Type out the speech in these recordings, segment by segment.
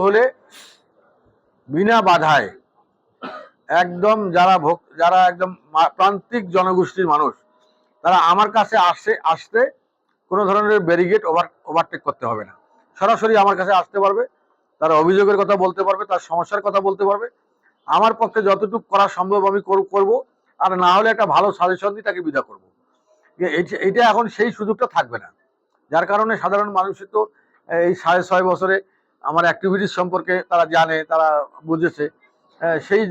হলে বিনা বাধায় একদম যারা ভোগ যারা একদম প্রান্তিক জনগোষ্ঠীর মানুষ, তারা আমার কাছে আসে, আসতে কোনো ধরনের ব্যারিগেড ওভার, ওভারটেক করতে হবে না। সরাসরি আমার কাছে আসতে পারবে, তার অভিযোগের কথা বলতে পারবে, তার সমস্যার কথা বলতে পারবে। আমার পক্ষে যতটুকু করা সম্ভব আমি কর- করব, আর না হলে একটা ভালো সাজেশন দিয়ে তাকে বিদা করব। এইটা এখন সেই সুযোগটা থাকবে না। যার কারণে সাধারণ মানুষের তো এই সাড়ে ছয় বছরে আমার অ্যাক্টিভিটিস সম্পর্কে তারা জানে তারা বুঝেছে আহ, সেই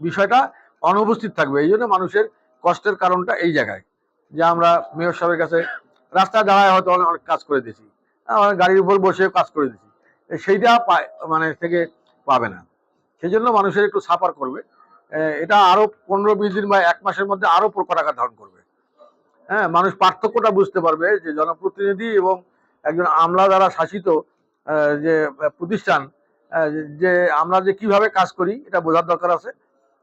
বিষয়টা অনুপস্থিত থাকবে। এই জন্য মানুষের কষ্টের কারণটা এই জায়গায় যে আমরা মেয়র সাহেবের কাছে রাস্তায় দাঁড়ায় হয়তো অনেক কাজ করে দিয়েছি। আহ, গাড়ির উপর বসে কাজ করে দিয়েছি। সেইটা পায় মানে থেকে পাবে না। সেই জন্য মানুষের একটু সাফার করবে। এটা আরও পনেরো বিশ দিন বা এক মাসের মধ্যে আরও প্রকটাকা ধারণ করবে। হ্যাঁ মানুষ পার্থক্যটা বুঝতে পারবে যে জনপ্রতিনিধি এবং একজন আমলা দ্বারা শাসিত যে প্রতিষ্ঠান যে, আমরা যে কীভাবে কাজ করি, এটা বোঝার দরকার আছে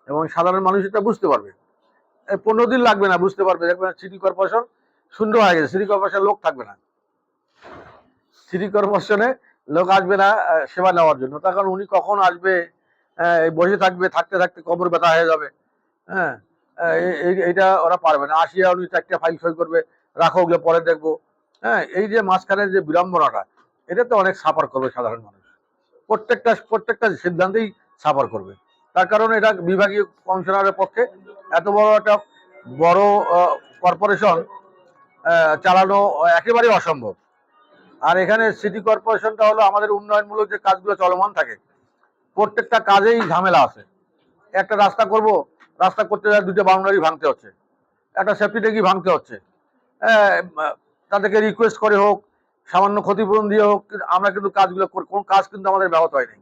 এবং সাধারণ মানুষ এটা বুঝতে পারবে। পনেরো দিন লাগবে না, বুঝতে পারবে। দেখবেন সিটি কর্পোরেশন সুন্দর হয়ে গেছে, সিটি কর্পোরেশন লোক থাকবে না। সিটি কর্পোরেশনে লোক আসবে না সেবা নেওয়ার জন্য। তখন উনি কখন আসবে বসে থাকবে, থাকতে থাকতে কবর ব্যথা হয়ে যাবে। হ্যাঁ এইটা ওরা পারবে না। আসিয়া উনি চারটে ফাইল সই করবে, রাখো ওগুলো পরে দেখব। হ্যাঁ এই যে মাঝখানে যে বিড়ম্বনাটা এটা তো অনেক সাফার করবে সাধারণ মানুষ। প্রত্যেকটা প্রত্যেকটা সিদ্ধান্তেই সাফার করবে। তার কারণ এটা বিভাগীয় কমিশনারের পক্ষে এত বড় একটা বড় কর্পোরেশন চালানো একেবারেই অসম্ভব। আর এখানে সিটি কর্পোরেশনটা হলো আমাদের উন্নয়নমূলক যে কাজগুলো চলমান থাকে, প্রত্যেকটা কাজেই ঝামেলা আছে। একটা রাস্তা করব, রাস্তা করতে যায় দুটো বাউন্ডারি ভাঙতে হচ্ছে। একটা সেফটি ট্যাঙ্কি ভাঙতে হচ্ছে। তাদেরকে রিকোয়েস্ট করে হোক সামান্য ক্ষতিপূরণ দিয়ে হোক আমরা কিন্তু কাজগুলো কোন কাজ কিন্তু আমাদের ব্যাহত হয়নি।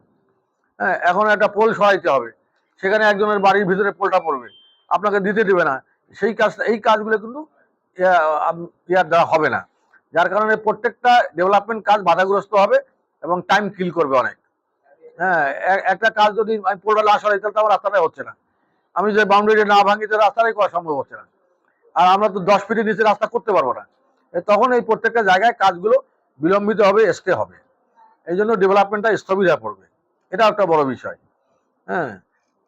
হ্যাঁ এখন একটা পোল সরাইতে হবে। সেখানে একজনের বাড়ির ভিতরে পোলটা পড়বে। আপনাকে দিতে দেবে না। সেই কাজটা এই কাজগুলো কিন্তু ইয়া, ইয়ার দ্বারা হবে না। যার কারণে প্রত্যেকটা ডেভেলপমেন্ট কাজ বাধাগ্রস্ত হবে এবং টাইম কিল করবে অনেক। হ্যাঁ একটা কাজ যদি আমি পোলটা না সরাই তাহলে তো আমার রাস্তাটাই হচ্ছে না। আমি যে বাউন্ডারি না ভাঙি তো রাস্তাটাই করা সম্ভব হচ্ছে না। আর আমরা তো দশ ফিটের নিচে রাস্তা করতে পারব না। তখন এই প্রত্যেকটা জায়গায় কাজগুলো বিলম্বিত হবে এসকে হবে। এই জন্য ডেভেলপমেন্টটা স্থবির পড়বে। এটা একটা বড় বিষয়। হ্যাঁ?